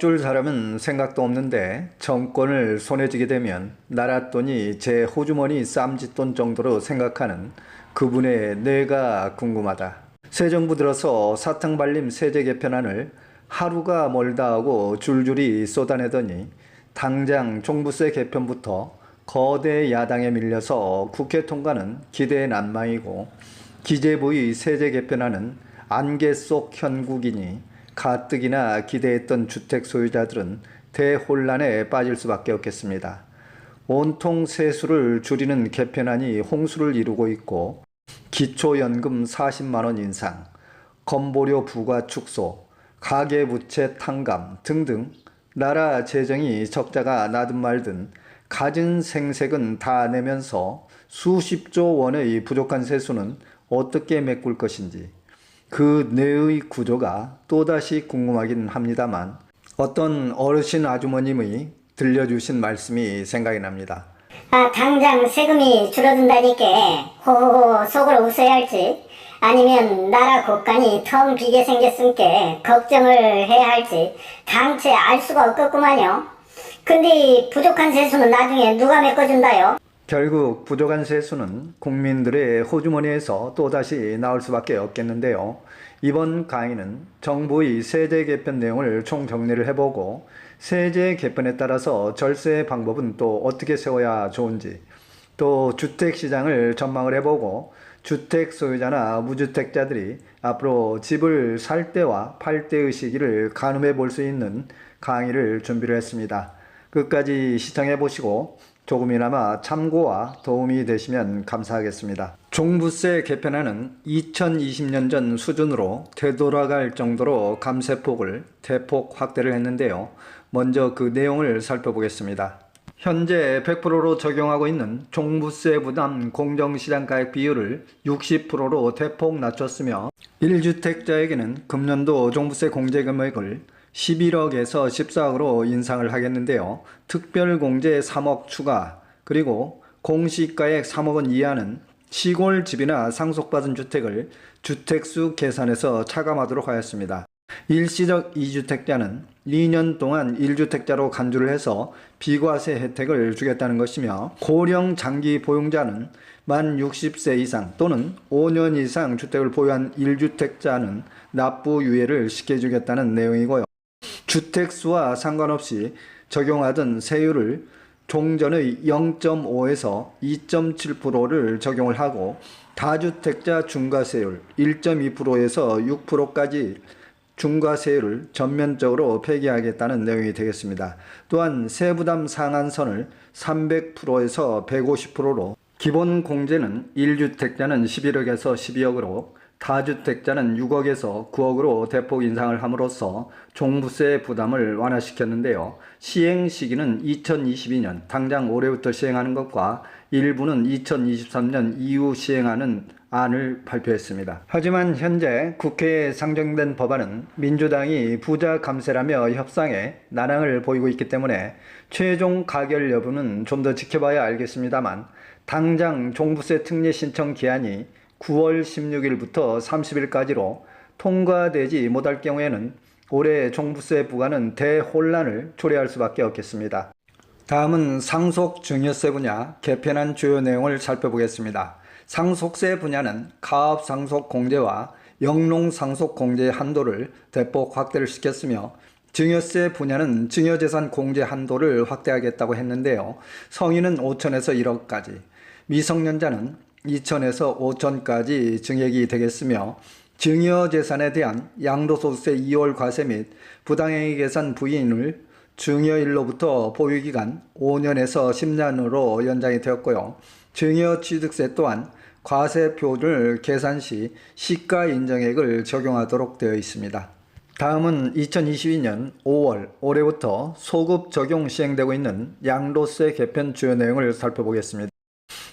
도와줄 사람은 생각도 없는데 정권을 손에 쥐게 되면 나라 돈이 제 호주머니 쌈짓돈 정도로 생각하는 그분의 뇌가 궁금하다. 새 정부 들어서 사탕 발림 세제 개편안을 하루가 멀다 하고 줄줄이 쏟아내더니 당장 종부세 개편부터 거대 야당에 밀려서 국회 통과는 기대의 난망이고 기재부의 세제 개편안은 안개 속 현국이니 가뜩이나 기대했던 주택 소유자들은 대혼란에 빠질 수밖에 없겠습니다. 온통 세수를 줄이는 개편안이 홍수를 이루고 있고 기초연금 40만 원 인상, 건보료 부과 축소, 가계부채 탕감 등등 나라 재정이 적자가 나든 말든 가진 생색은 다 내면서 수십조 원의 부족한 세수는 어떻게 메꿀 것인지 그 뇌의 구조가 또다시 궁금하긴 합니다만 어떤 어르신 아주머님의 들려주신 말씀이 생각이 납니다. 아, 당장 세금이 줄어든다니까 호호호 속으로 웃어야 할지 아니면 나라 곳간이 텅 비게 생겼으니까 걱정을 해야 할지 당체 알 수가 없겠구만요. 근데 이 부족한 세수는 나중에 누가 메꿔준다요? 결국 부족한 세수는 국민들의 호주머니에서 또다시 나올 수밖에 없겠는데요. 이번 강의는 정부의 세제 개편 내용을 총 정리를 해보고 세제 개편에 따라서 절세 방법은 또 어떻게 세워야 좋은지 또 주택 시장을 전망을 해보고 주택 소유자나 무주택자들이 앞으로 집을 살 때와 팔 때의 시기를 가늠해 볼 수 있는 강의를 준비를 했습니다. 끝까지 시청해 보시고 조금이나마 참고와 도움이 되시면 감사하겠습니다. 종부세 개편안은 2020년 전 수준으로 되돌아갈 정도로 감세폭을 대폭 확대를 했는데요. 먼저 그 내용을 살펴보겠습니다. 현재 100%로 적용하고 있는 종부세 부담 공정시장가액 비율을 60%로 대폭 낮췄으며 1주택자에게는 금년도 종부세 공제 금액을 11억에서 14억으로 인상을 하겠는데요. 특별공제 3억 추가 그리고 공시가액 3억 원 이하는 시골 집이나 상속받은 주택을 주택수 계산해서 차감하도록 하였습니다. 일시적 2주택자는 2년 동안 1주택자로 간주를 해서 비과세 혜택을 주겠다는 것이며 고령 장기 보용자는 만 60세 이상 또는 5년 이상 주택을 보유한 1주택자는 납부 유예를 시켜주겠다는 내용이고요. 주택수와 상관없이 적용하던 세율을 종전의 0.5에서 2.7%를 적용을 하고 다주택자 중과세율 1.2%에서 6%까지 중과세율을 전면적으로 폐기하겠다는 내용이 되겠습니다. 또한 세부담 상한선을 300%에서 150%로 기본 공제는 1주택자는 11억에서 12억으로 다주택자는 6억에서 9억으로 대폭 인상을 함으로써 종부세 부담을 완화시켰는데요. 시행 시기는 2022년 당장 올해부터 시행하는 것과 일부는 2023년 이후 시행하는 안을 발표했습니다. 하지만 현재 국회에 상정된 법안은 민주당이 부자 감세라며 협상에 난항을 보이고 있기 때문에 최종 가결 여부는 좀 더 지켜봐야 알겠습니다만 당장 종부세 특례 신청 기한이 9월 16일부터 30일까지로 통과되지 못할 경우에는 올해 종부세 부과는 대혼란을 초래할 수밖에 없겠습니다. 다음은 상속 증여세 분야 개편한 주요 내용을 살펴보겠습니다. 상속세 분야는 가업 상속 공제와 영농 상속 공제 한도를 대폭 확대를 시켰으며 증여세 분야는 증여재산 공제 한도를 확대하겠다고 했는데요. 성인은 5천에서 1억까지, 미성년자는 2천에서 5천까지 증액이 되겠으며 증여 재산에 대한 양도소득세 2월 과세 및 부당행위 계산 부인을 증여일로부터 보유기간 5년에서 10년으로 연장이 되었고요. 증여 취득세 또한 과세표를 계산 시 시가 인정액을 적용하도록 되어 있습니다. 다음은 2022년 5월 올해부터 소급 적용 시행되고 있는 양도세 개편 주요 내용을 살펴보겠습니다.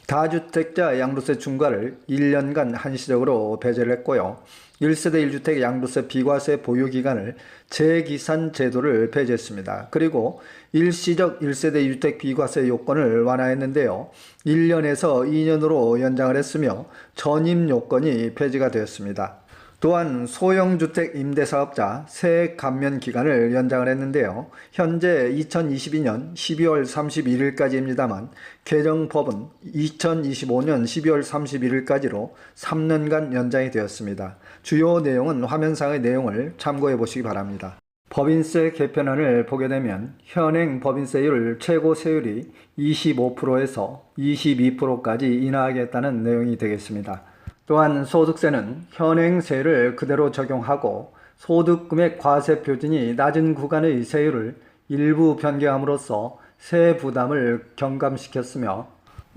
다주택자 양도세 중과를 1년간 한시적으로 배제를 했고요. 1세대 1주택 양도세 비과세 보유 기간을 재기산 제도를 폐지했습니다. 그리고 일시적 1세대 1주택 비과세 요건을 완화했는데요. 1년에서 2년으로 연장을 했으며 전입 요건이 폐지가 되었습니다. 또한 소형주택 임대사업자 세액 감면 기간을 연장을 했는데요. 현재 2022년 12월 31일까지입니다만 개정법은 2025년 12월 31일까지로 3년간 연장이 되었습니다. 주요 내용은 화면상의 내용을 참고해 보시기 바랍니다. 법인세 개편안을 보게 되면 현행 법인세율 최고 세율이 25%에서 22%까지 인하하겠다는 내용이 되겠습니다. 또한 소득세는 현행 세율을 그대로 적용하고 소득 금액 과세 표준이 낮은 구간의 세율을 일부 변경함으로써 세 부담을 경감시켰으며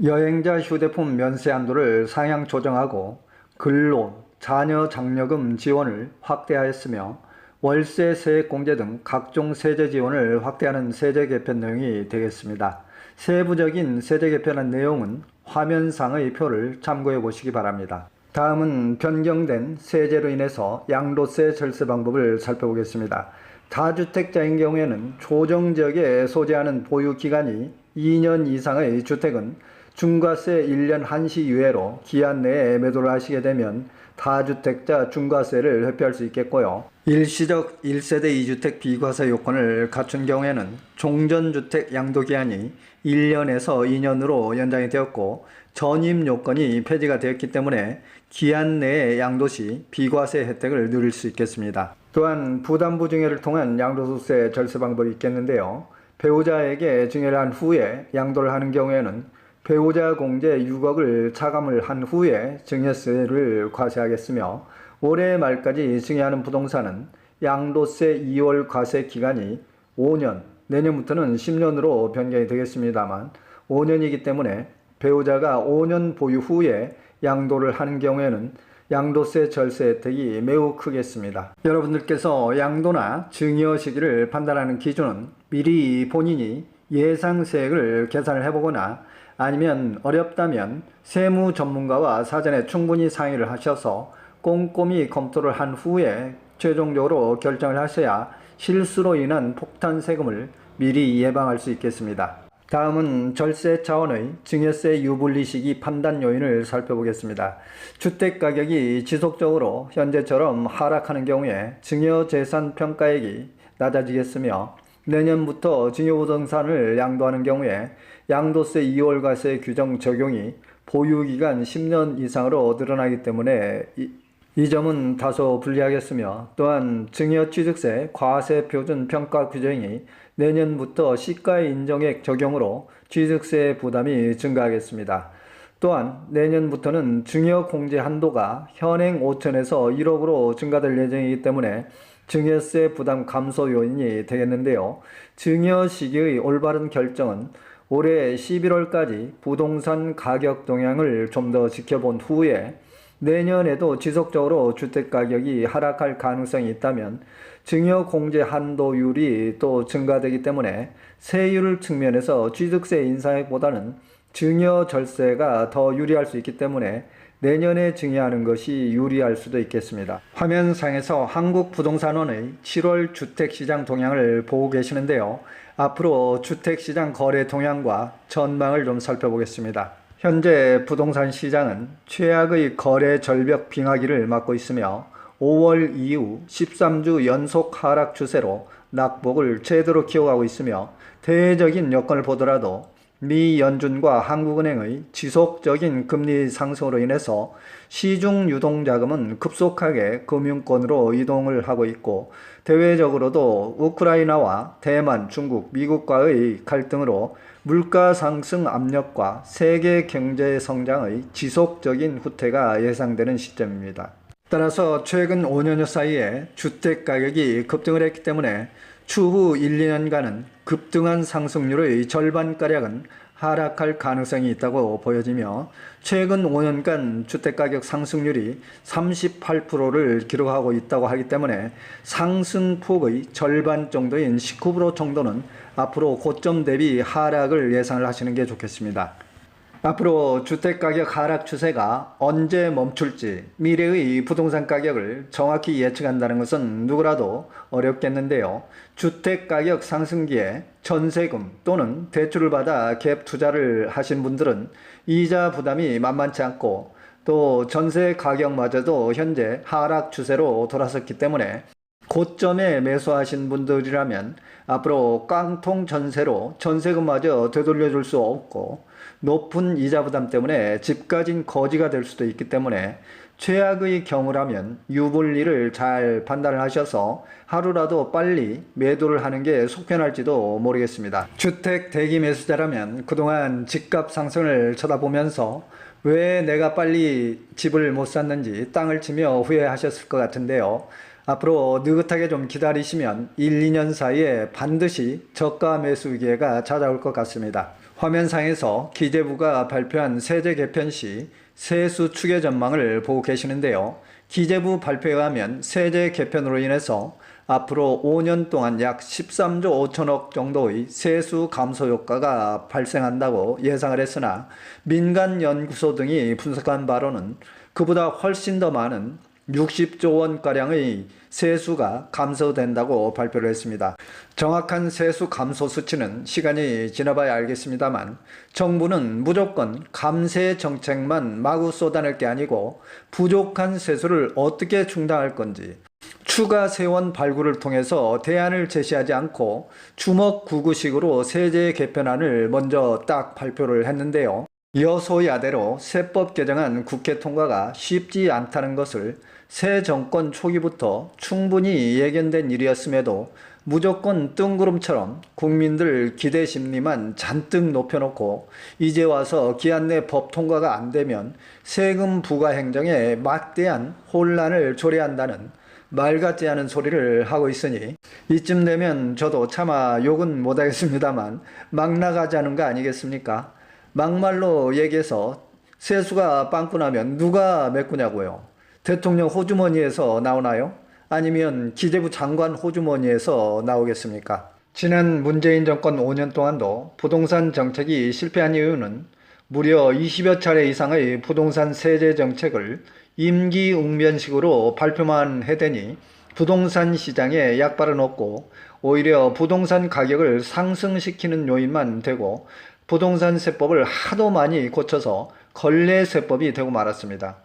여행자 휴대폰 면세 한도를 상향 조정하고 근로, 자녀 장려금 지원을 확대하였으며 월세 세액 공제 등 각종 세제 지원을 확대하는 세제 개편 내용이 되겠습니다. 세부적인 세제 개편한 내용은 화면상의 표를 참고해 보시기 바랍니다. 다음은 변경된 세제로 인해서 양도세 절세 방법을 살펴보겠습니다. 다주택자인 경우에는 조정 지역에 소재하는 보유 기간이 2년 이상의 주택은 중과세 1년 한시 이외로 기한 내에 매도를 하시게 되면 다주택자 중과세를 회피할 수 있겠고요. 일시적 1세대 2주택 비과세 요건을 갖춘 경우에는 종전주택 양도기한이 1년에서 2년으로 연장이 되었고 전입 요건이 폐지가 되었기 때문에 기한 내에 양도시 비과세 혜택을 누릴 수 있겠습니다. 또한 부담부 증여를 통한 양도소득세 절세 방법이 있겠는데요. 배우자에게 증여를 한 후에 양도를 하는 경우에는 배우자 공제 6억을 차감을 한 후에 증여세를 과세하겠으며 올해 말까지 증여하는 부동산은 양도세 2월 과세 기간이 5년, 내년부터는 10년으로 변경이 되겠습니다만 5년이기 때문에 배우자가 5년 보유 후에 양도를 하는 경우에는 양도세 절세 혜택이 매우 크겠습니다. 여러분들께서 양도나 증여 시기를 판단하는 기준은 미리 본인이 예상세액을 계산을 해보거나 아니면 어렵다면 세무 전문가와 사전에 충분히 상의를 하셔서 꼼꼼히 검토를 한 후에 최종적으로 결정을 하셔야 실수로 인한 폭탄 세금을 미리 예방할 수 있겠습니다. 다음은 절세 차원의 증여세 유불리 시기 판단 요인을 살펴보겠습니다. 주택 가격이 지속적으로 현재처럼 하락하는 경우에 증여 재산 평가액이 낮아지겠으며 내년부터 증여부동산을 양도하는 경우에 양도세 2월 과세 규정 적용이 보유기간 10년 이상으로 늘어나기 때문에 이, 이 점은 다소 불리하겠으며 또한 증여 취득세 과세 표준 평가 규정이 내년부터 시가 인정액 적용으로 취득세 부담이 증가하겠습니다. 또한 내년부터는 증여 공제 한도가 현행 5천에서 1억으로 증가될 예정이기 때문에 증여세 부담 감소 요인이 되겠는데요. 증여 시기의 올바른 결정은 올해 11월까지 부동산 가격 동향을 좀 더 지켜본 후에 내년에도 지속적으로 주택 가격이 하락할 가능성이 있다면 증여 공제 한도율이 또 증가되기 때문에 세율 측면에서 취득세 인상액보다는 증여 절세가 더 유리할 수 있기 때문에 내년에 증여하는 것이 유리할 수도 있겠습니다. 화면상에서 한국부동산원의 7월 주택시장 동향을 보고 계시는데요. 앞으로 주택시장 거래 동향과 전망을 좀 살펴보겠습니다. 현재 부동산 시장은 최악의 거래 절벽 빙하기를 맞고 있으며 5월 이후 13주 연속 하락 추세로 낙폭을 제대로 키워가고 있으며 대외적인 여건을 보더라도 미 연준과 한국은행의 지속적인 금리 상승으로 인해서 시중 유동 자금은 급속하게 금융권으로 이동을 하고 있고 대외적으로도 우크라이나와 대만, 중국, 미국과의 갈등으로 물가 상승 압력과 세계 경제 성장의 지속적인 후퇴가 예상되는 시점입니다. 따라서 최근 5년여 사이에 주택 가격이 급등을 했기 때문에 추후 1, 2년간은 급등한 상승률의 절반가량은 하락할 가능성이 있다고 보여지며 최근 5년간 주택가격 상승률이 38%를 기록하고 있다고 하기 때문에 상승폭의 절반 정도인 19% 정도는 앞으로 고점 대비 하락을 예상을 하시는 게 좋겠습니다. 앞으로 주택 가격 하락 추세가 언제 멈출지 미래의 부동산 가격을 정확히 예측한다는 것은 누구라도 어렵겠는데요. 주택 가격 상승기에 전세금 또는 대출을 받아 갭 투자를 하신 분들은 이자 부담이 만만치 않고 또 전세 가격마저도 현재 하락 추세로 돌아섰기 때문에 고점에 매수하신 분들이라면 앞으로 깡통 전세로 전세금마저 되돌려줄 수 없고 높은 이자 부담 때문에 집 가진 거지가 될 수도 있기 때문에 최악의 경우라면 유불리를 잘 판단을 하셔서 하루라도 빨리 매도를 하는 게 속편할지도 모르겠습니다. 주택 대기 매수자라면 그동안 집값 상승을 쳐다보면서 왜 내가 빨리 집을 못 샀는지 땅을 치며 후회하셨을 것 같은데요. 앞으로 느긋하게 좀 기다리시면 1, 2년 사이에 반드시 저가 매수 기회가 찾아올 것 같습니다. 화면상에서 기재부가 발표한 세제 개편 시 세수 추계 전망을 보고 계시는데요. 기재부 발표에 의하면 세제 개편으로 인해서 앞으로 5년 동안 약 13조 5천억 정도의 세수 감소 효과가 발생한다고 예상을 했으나 민간 연구소 등이 분석한 바로는 그보다 훨씬 더 많은 60조 원가량의 세수가 감소된다고 발표를 했습니다. 정확한 세수 감소 수치는 시간이 지나봐야 알겠습니다만 정부는 무조건 감세 정책만 마구 쏟아낼 게 아니고 부족한 세수를 어떻게 충당할 건지 추가 세원 발굴을 통해서 대안을 제시하지 않고 주먹구구식으로 세제 개편안을 먼저 딱 발표를 했는데요. 여소야대로 세법 개정안 국회 통과가 쉽지 않다는 것을 새 정권 초기부터 충분히 예견된 일이었음에도 무조건 뜬구름처럼 국민들 기대 심리만 잔뜩 높여놓고 이제 와서 기한 내 법 통과가 안 되면 세금 부과 행정에 막대한 혼란을 초래한다는 말 같지 않은 소리를 하고 있으니 이쯤 되면 저도 차마 욕은 못하겠습니다만 막 나가자는 거 아니겠습니까? 막말로 얘기해서 세수가 빵꾸 나면 누가 메꾸냐고요? 대통령 호주머니에서 나오나요? 아니면 기재부 장관 호주머니에서 나오겠습니까? 지난 문재인 정권 5년 동안도 부동산 정책이 실패한 이유는 무려 20여 차례 이상의 부동산 세제 정책을 임기응변식으로 발표만 해대니 부동산 시장에 약발은 없고 오히려 부동산 가격을 상승시키는 요인만 되고 부동산 세법을 하도 많이 고쳐서 걸레 세법이 되고 말았습니다.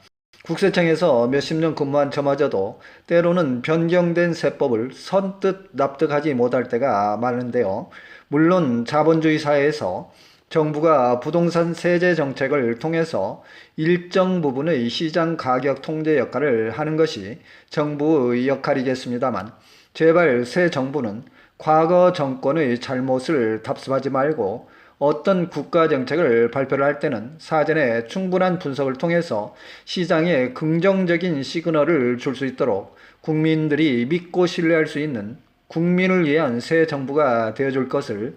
국세청에서 몇십 년 근무한 저마저도 때로는 변경된 세법을 선뜻 납득하지 못할 때가 많은데요. 물론 자본주의 사회에서 정부가 부동산 세제 정책을 통해서 일정 부분의 시장 가격 통제 역할을 하는 것이 정부의 역할이겠습니다만 제발 새 정부는 과거 정권의 잘못을 답습하지 말고 어떤 국가 정책을 발표를 할 때는 사전에 충분한 분석을 통해서 시장에 긍정적인 시그널을 줄 수 있도록 국민들이 믿고 신뢰할 수 있는 국민을 위한 새 정부가 되어줄 것을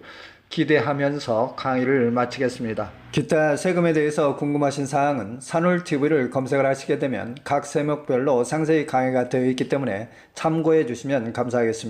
기대하면서 강의를 마치겠습니다. 기타 세금에 대해서 궁금하신 사항은 산울TV를 검색을 하시게 되면 각 세목별로 상세히 강의가 되어 있기 때문에 참고해 주시면 감사하겠습니다.